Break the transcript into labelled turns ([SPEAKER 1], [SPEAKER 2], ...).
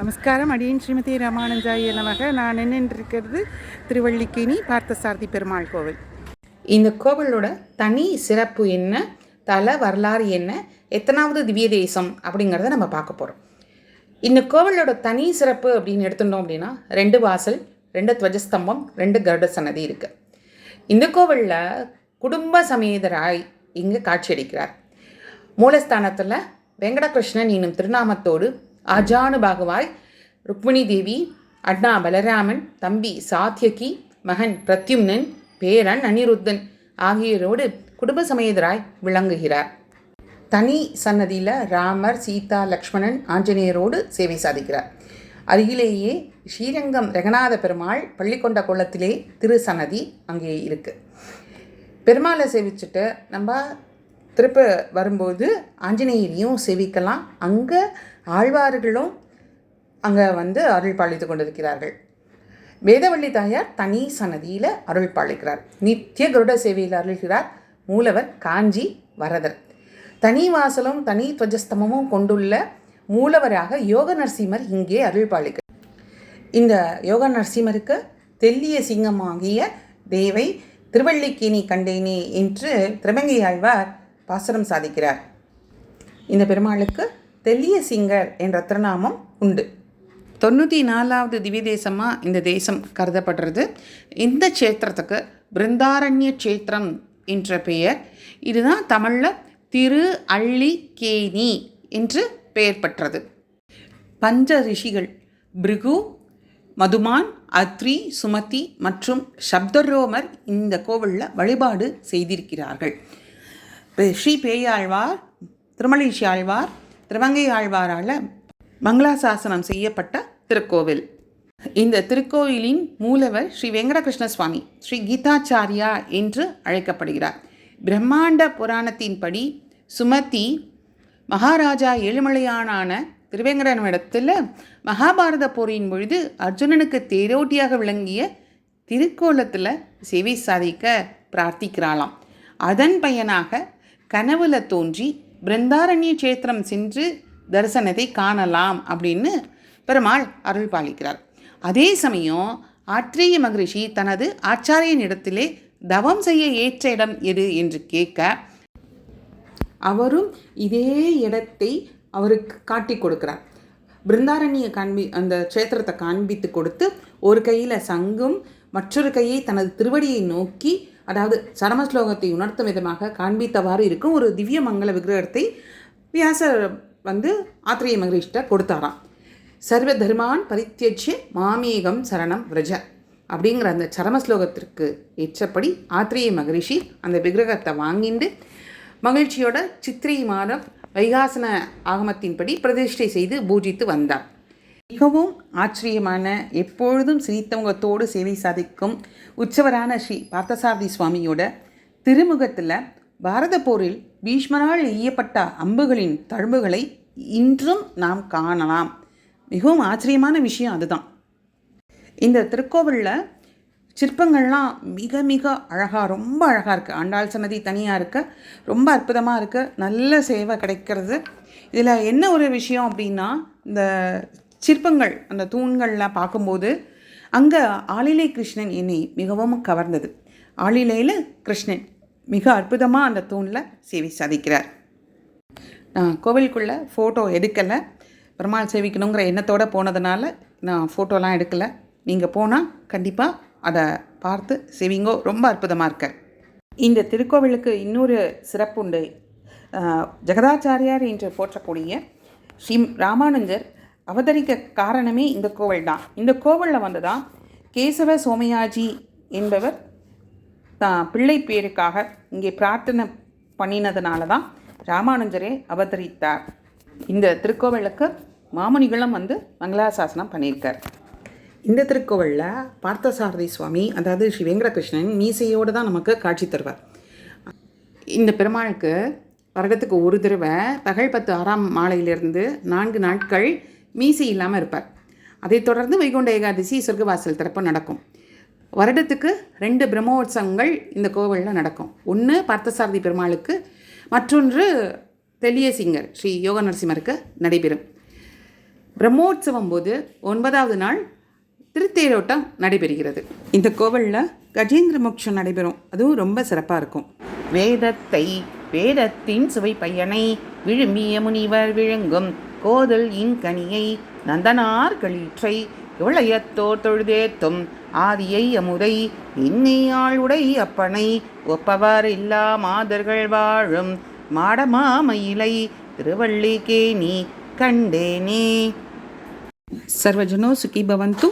[SPEAKER 1] நமஸ்காரம். அடியின் ஸ்ரீமதி ராமானந்தாய நமக. நான் நின்றுருக்கிறது திருவள்ளிக்கினி பார்த்தசாரதி பெருமாள் கோவில்.
[SPEAKER 2] இந்த கோவிலோட தனி சிறப்பு என்ன? தல வரலாறு என்ன? எத்தனாவது திவ்ய தேசம் அப்படிங்கிறத நம்ம பார்க்க போகிறோம் இந்த கோவிலோட தனி சிறப்பு அப்படின்னு எடுத்துட்டோம் அப்படின்னா ரெண்டு வாசல் ரெண்டு துவஜஸ்தம்பம் ரெண்டு கருட சன்னதி இருக்குது இந்த கோவிலில் குடும்ப சமேதராய் இங்கே காட்சியளிக்கிறார். மூலஸ்தானத்தில் வெங்கடகிருஷ்ணன் என்னும் திருநாமத்தோடு ஆஜானு பாகுவாய் ருக்மிணி தேவி அண்ணா பலராமன் தம்பி சாத்தியகி மகன் பிரத்யும்னன் பேரன் அனிருத்தன் ஆகியோரோடு குடும்ப சமேதராய் விளங்குகிறார். தனி சன்னதியில் ராமர் சீதா லக்ஷ்மணன் ஆஞ்சநேயரோடு சேவை சாதிக்கிறார். அருகிலேயே ஸ்ரீரங்கம் ரங்கநாத பெருமாள் பள்ளிக்கொண்ட குளத்திலே திரு சன்னதி அங்கே இருக்குது பெருமாளை சேவிச்சுட்டு நம்ம திருப்ப வரும்போது ஆஞ்சநேயரையும் சேவிக்கலாம். அங்கே ஆழ்வார்களும் அங்கே வந்து அருள் பாலித்து கொண்டிருக்கிறார்கள். வேதவள்ளி தாயார் தனி சன்னதியில் அருள் பாலிக்கிறார். நித்திய கருட சேவையில் அருள்கிறார் மூலவர் காஞ்சி வரதர். தனி வாசலும் தனி துவஜஸ்தமமும் கொண்டுள்ள மூலவராக யோக நரசிம்மர் இங்கே அருள் பாலிக்கிறார். இந்த யோக நரசிம்மருக்கு தெல்லிய சிங்கமாகிய தேவை திருவள்ளிக்கேணி கண்டேனே என்று திருமங்கை ஆழ்வார் பாசுரம் சாதிக்கிறார். இந்த பெருமாளுக்கு தெல்லிய சிங்கர் என்ற திருநாமம் உண்டு. தொண்ணூற்றி நாலாவது திவ்ய தேசமாக இந்த தேசம் கருதப்படுறது. இந்த க்ஷேத்திரத்துக்கு பிருந்தாரண்ய க்ஷேத்திரம் என்ற பெயர். இதுதான் தமிழில் திரு அள்ளிக்கேணி என்று பெயர் பெற்றது. பஞ்ச ரிஷிகள் பிருகு மதுமான் அத்ரி சுமதி மற்றும் சப்தரோமர் இந்த கோவிலில் வழிபாடு செய்திருக்கிறார்கள். ஸ்ரீ பேயாழ்வார் திருமலேஷி ஆழ்வார் திருவங்கை ஆழ்வாரால் மங்களாசாசனம் செய்யப்பட்ட திருக்கோவில். இந்த திருக்கோயிலின் மூலவர் ஸ்ரீ வெங்கடகிருஷ்ண சுவாமி ஸ்ரீ கீதாச்சாரியா என்று அழைக்கப்படுகிறார். பிரம்மாண்ட புராணத்தின்படி சுமதி மகாராஜா ஏழுமலையானான திருவேங்கடனிடத்தில் மகாபாரத போரின் பொழுது அர்ஜுனனுக்கு தேரோட்டியாக விளங்கிய திருக்கோலத்தில் சேவை சாதிக்க பிரார்த்திக்கிறாளாம். அதன் பயனாக கனவுல தோன்றி பிருந்தாரண்ய கஷேத்திரம் சென்று தரிசனத்தை காணலாம் அப்படின்னு பெருமாள் அருள் பாலிக்கிறார். அதே சமயம் ஆத்ரேய மகரிஷி தனது ஆச்சாரியனிடத்திலே தவம் செய்ய ஏற்ற இடம் எது என்று கேட்க அவரும் இதே இடத்தை அவருக்கு காட்டி கொடுக்கிறார். பிருந்தாரண்ய காண்பி அந்த க்ஷேத்திரத்தை காண்பித்து கொடுத்து ஒரு கையில் சங்கும் மற்றொரு கையை தனது திருவடியை நோக்கி அதாவது சரமஸ்லோகத்தை உணர்த்தும் விதமாக காண்பித்தவாறு இருக்கும் ஒரு திவ்ய மங்கள விக்கிரகத்தை வியாசர் வந்து ஆத்திரேய மகரிஷ்ட கொடுத்தாராம். சர்வ தர்மான் பரித்தியட்சிய மாமேகம் சரணம் விரஜ அப்படிங்கிற அந்த சரமஸ்லோகத்திற்கு ஏற்றபடி ஆத்திரேய மகரிஷி அந்த விக்கிரகத்தை வாங்கிண்டு மகிழ்ச்சியோட சித்திரை மாதம் வைகாசன ஆகமத்தின்படி பிரதிஷ்டை செய்து பூஜித்து வந்தார். மிகவும் ஆச்சரியமான எப்பொழுதும் சிரித்தவங்கத்தோடு சேவை சாதிக்கும் உற்சவரான ஸ்ரீ பார்த்தசாரதி சுவாமியோட திருமுகத்தில் பாரத போரில் பீஷ்மரால் எய்யப்பட்ட அம்புகளின் தழும்புகளை இன்றும் நாம் காணலாம். மிகவும் ஆச்சரியமான விஷயம் அதுதான். இந்த திருக்கோவிலில் சிற்பங்கள்லாம் மிக மிக அழகாக ரொம்ப அழகாக இருக்குது ஆண்டாள் சன்னதி தனியாக இருக்க ரொம்ப அற்புதமாக இருக்குது நல்ல சேவை கிடைக்கிறது. இதில் என்ன ஒரு விஷயம் அப்படின்னா இந்த சிற்பங்கள் அந்த தூண்கள்லாம் பார்க்கும்போது அங்கே ஆளிலை கிருஷ்ணன் என்னை மிகவும் கவர்ந்தது. ஆளிலையில் கிருஷ்ணன் மிக அற்புதமாக அந்த தூணில் சேவை சாதிக்கிறார். நான் கோவிலுக்குள்ளே ஃபோட்டோ எடுக்கலை. பெருமாள் சேவிக்கணுங்கிற எண்ணத்தோடு போனதுனால நான் ஃபோட்டோலாம் எடுக்கலை. நீங்கள் போனால் கண்டிப்பாக அதை பார்த்து சேவிங்கோ. ரொம்ப அற்புதமாக இருக்க. இந்த திருக்கோவிலுக்கு இன்னொரு சிறப்பு உண்டு ஜெகதாச்சாரியார் என்று போற்றக்கூடிய ஸ்ரீ ராமானுஜர் அவதரிக்க காரணமே இந்த கோவில் தான் இந்த கோவிலில் வந்து தான் கேசவ சோமயாஜி என்பவர் தான் பிள்ளை பேருக்காக இங்கே பிரார்த்தனை பண்ணினதுனால தான் ராமானுஜரே அவதரித்தார். இந்த திருக்கோவிலுக்கு மாமுனிகளும் வந்து மங்களாசாசனம் பண்ணியிருக்கார். இந்த திருக்கோவிலில் பார்த்தசாரதி சுவாமி அதாவது ஸ்ரீ வெங்கடகிருஷ்ணன் மீசையோடு தான் நமக்கு காட்சி தருவார். இந்த பெருமாளுக்கு வருடத்துக்கு ஒரு தடவை பகல் பத்து ஆறாம் மாலையிலிருந்து நான்கு நாட்கள் மீசை இல்லாமல் இருப்பார். அதைத் தொடர்ந்து வைகுண்ட ஏகாதசி சொர்க்கவாசல் திறப்பு நடக்கும். வருடத்துக்கு ரெண்டு பிரம்மோற்சவங்கள் இந்த கோவிலில் நடக்கும். ஒன்று பார்த்தசாரதி பெருமாளுக்கு மற்றொன்று தெளிய சிங்கர் ஸ்ரீ யோக நரசிம்மருக்கு நடைபெறும். பிரம்மோற்சவம் போது ஒன்பதாவது நாள் திருத்தேரோட்டம் நடைபெறுகிறது. இந்த கோவிலில் கஜேந்திர மோட்சம் நடைபெறும். அதுவும் ரொம்ப சிறப்பாக இருக்கும்.
[SPEAKER 1] வேதத்தை வேதத்தின் சுவை பையனை விழுமிய முனிவர் விழுங்கும். கோதல் இன்கனியை நந்தனார் களிற்றை இவளையத்தோர் தொழுதேத்தும் ஆதியை அமுதை இன்னியாள் உடை அப்பனை ஒப்பவர் இல்லா மாதர்கள் வாழும் மாடமாமயிலை திருவள்ளிகேணி கண்டேனே.
[SPEAKER 2] சர்வஜனோ சுகி பவந்து